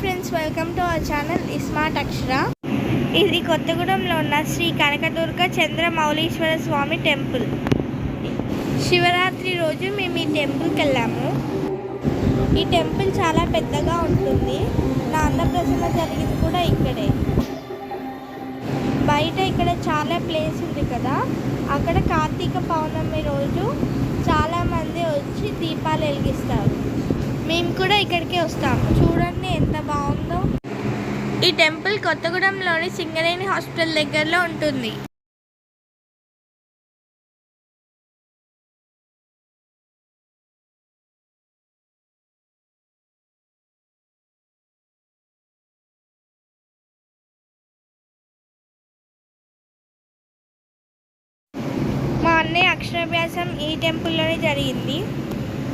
Friends welcome to our channel smart Akshara ఇది కొత్తగూడెంలో ఉన్న శ్రీ కనకదుర్గ చంద్రమౌళీశ్వర స్వామి టెంపుల్. శివరాత్రి రోజు మేము ఈ టెంపుల్కి వెళ్ళాము ఈ టెంపుల్ చాలా పెద్దగా ఉంటుంది. నా అన్నప్రసన్న జరిగింది కూడా ఇక్కడే. బయట ఇక్కడ చాలా ప్లేస్ ఉంది కదా. అక్కడ కార్తీక పౌర్ణమి రోజు చాలామంది వచ్చి దీపాలు వెలిగిస్తారు. మేము కూడా ఇక్కడికే వస్తాము. చూడండి ఈ టెంపుల్ కొత్తగూడెంలోని సింగరేణి హాస్పిటల్ దగ్గరలో ఉంటుంది. మా అన్నయ్య అక్షరాభ్యాసం ఈ టెంపుల్లోనే జరిగింది.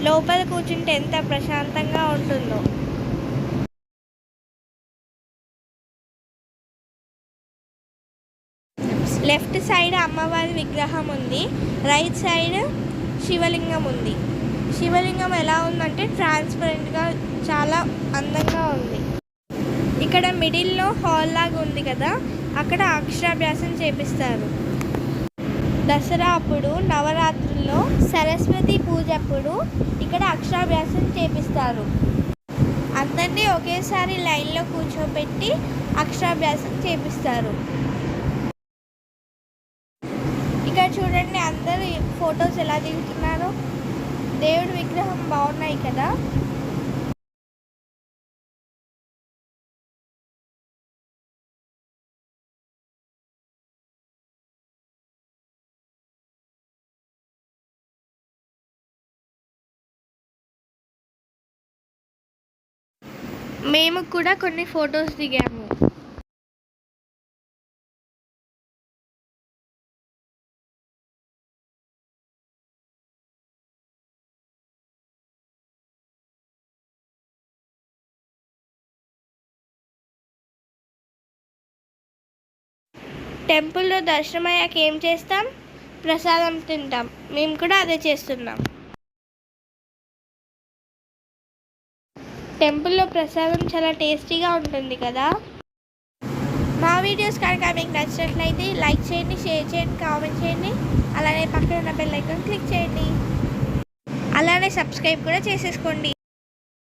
లోపల కూర్చుంటే ఎంత ప్రశాంతంగా ఉంటుందో. లెఫ్ట్ సైడ్ అమ్మవారి విగ్రహం ఉంది. రైట్ సైడ్ శివలింగం ఉంది. శివలింగం ఎలా ఉందంటే ట్రాన్స్పరెంట్గా చాలా అందంగా ఉంది. ఇక్కడ మిడిల్లో హాల్ లాగా ఉంది కదా అక్కడ అక్షరాభ్యాసం చేపిస్తారు. దసరా అప్పుడు నవరాత్రుల్లో సరస్వతి పూజ అప్పుడు ఇక్కడ అక్షరాభ్యాసం చేపిస్తారు. అందరినీ ఒకేసారి లైన్లో కూర్చోబెట్టి అక్షరాభ్యాసం చేపిస్తారు. ఇక్కడ చూడండి అందరూ ఫొటోస్ ఎలా దిగుతున్నారు. దేవుడి విగ్రహం బాగున్నాయి కదా. మేము కూడా కొన్ని ఫొటోస్ దిగాము. టెంపుల్లో దర్శనం అయ్యాక ఏం చేస్తాం? ప్రసాదం తింటాం. మేము కూడా అదే చేస్తున్నాం. టెంపుల్లో ప్రసాదం చాలా టేస్టీగా ఉంటుంది కదా? మా వీడియోస్ కనుక మీకు నచ్చినట్లయితే లైక్ చేయండి షేర్ చేయండి కామెంట్ చేయండి. అలానే పక్కన ఉన్న బెల్ ఐకాన్ క్లిక్ చేయండి. అలానే సబ్స్క్రైబ్ కూడా చేసేసుకోండి.